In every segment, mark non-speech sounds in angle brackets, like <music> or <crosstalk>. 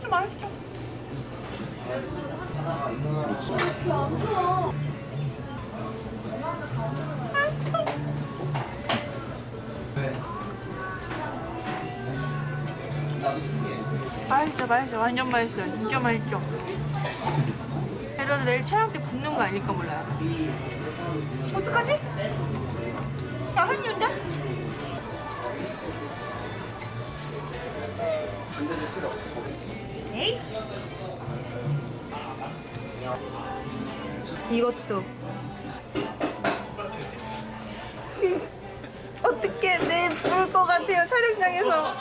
좀 맛있어. 맛있어 완전 맛있어 진짜 맛있죠 이러다 내일 촬영 때 붙는 거 아닐까 몰라요 어떡하지? 나흘리인데 에이? 이것도 어떻게 내일 부를 것 같아요 촬영장에서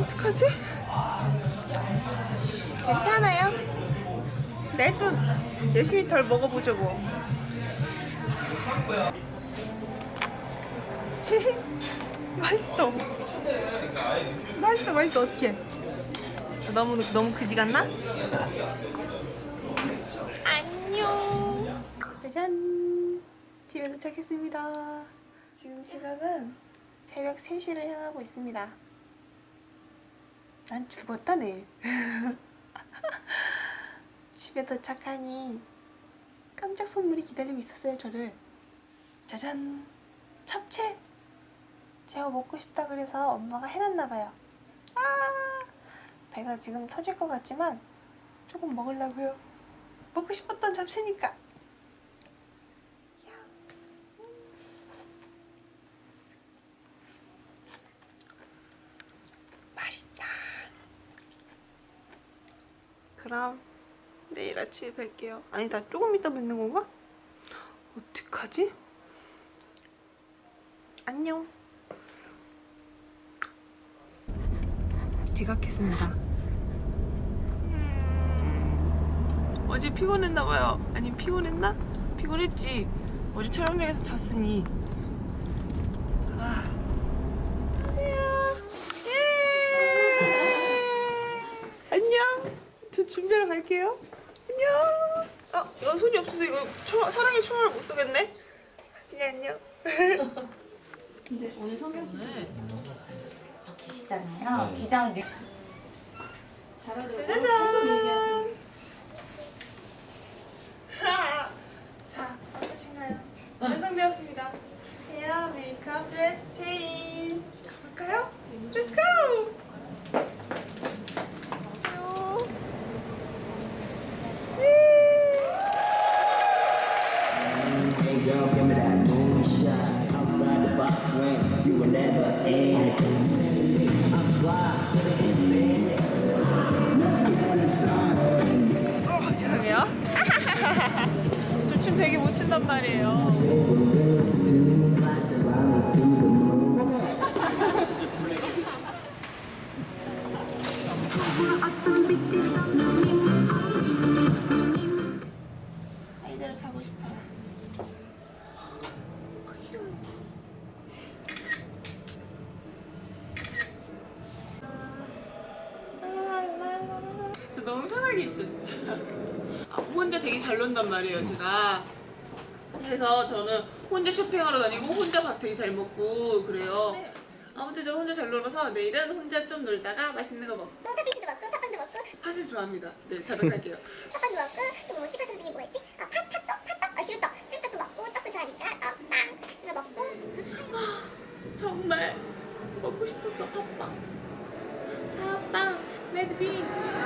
어떡하지? 괜찮아요. 내일 또 열심히 덜 먹어보죠 뭐. <laughs> 맛있어. 맛있어 맛있어 어떡해. 너무 너무 그지 같나? 안녕. 짜잔. 집에 도착했습니다. 지금 시각은 새벽 3시를 향하고 있습니다. 난 죽었다 내일 <laughs> 집에 도착하니 깜짝 선물이 기다리고 있었어요 저를 짜잔 잡채 제가 먹고 싶다 그래서 엄마가 해놨나 봐요 아 배가 지금 터질 것 같지만 조금 먹으려고요 먹고 싶었던 잡채니까 야. 맛있다 그럼 내일 아침에 뵐게요. 아니 나 조금 이따 뵙는 건가? 어떡하지? 안녕. 지각했습니다. 음, 어제 피곤했나 봐요. 아니 피곤했나? 피곤했지. 어제 촬영장에서 잤으니. 아. 안녕. 예. 안녕. 저 준비하러 갈게요. 안녕. 아, 이거 손이 없어서 이거 초, 사랑의 총알을 못 쏘겠네. 그냥 안녕. 계시잖아요. 기장 내 짜잔. 자, 말이에요. 저 너무 편하게 있죠, 진짜. 아, 혼자 되게 잘 논단 말이에요, 제가. 그래서 저는 혼자 쇼핑하러 다니고 혼자 밥 되게 잘 먹고 그래요. 아무튼 저 혼자 잘 놀아서 내일은 혼자 좀 놀다가 맛있는 거 먹고 팥빙수도 먹고 팥빵도 먹고 사실 좋아합니다. 네, 자백할게요. <laughs> 팥빵도 먹고 또뭐 모찌가 중에 뭐였지? 아 팥, 팥떡? 팥떡? 아 시루떡 시루떡도 먹고 떡도 좋아하니까 어빵 그래서 먹고 정말 먹고 싶었어, 팥빵. 팥빵, 레드빈.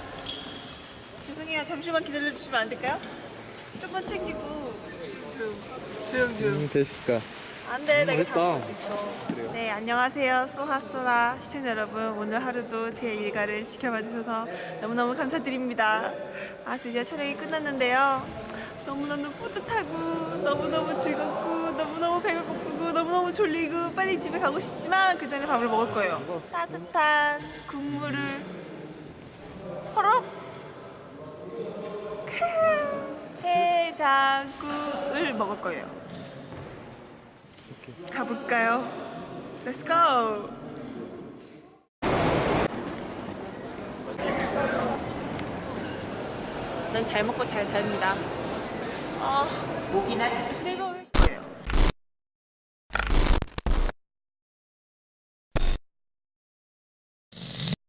죄송해요. 잠시만 기다려주시면 안 될까요? 좀만 챙기고. 조용. 조용 음, 대식가. 안돼. 내가 멋있다. 다 먹고 있어. 네 안녕하세요. 소하소라 시청자 여러분. 오늘 하루도 제 일과를 지켜봐 주셔서 너무너무 감사드립니다. 아 드디어 촬영이 끝났는데요. 너무너무 뿌듯하고 너무너무 즐겁고 너무너무 배가 고프고 너무너무 졸리고 빨리 집에 가고 싶지만 그 전에 밥을 먹을 거예요. 따뜻한 국물을 허럭 해장국을 먹을 거예요 가볼까요? Let's go! 난 잘 먹고 잘 삽니다. 아, 목이나 내가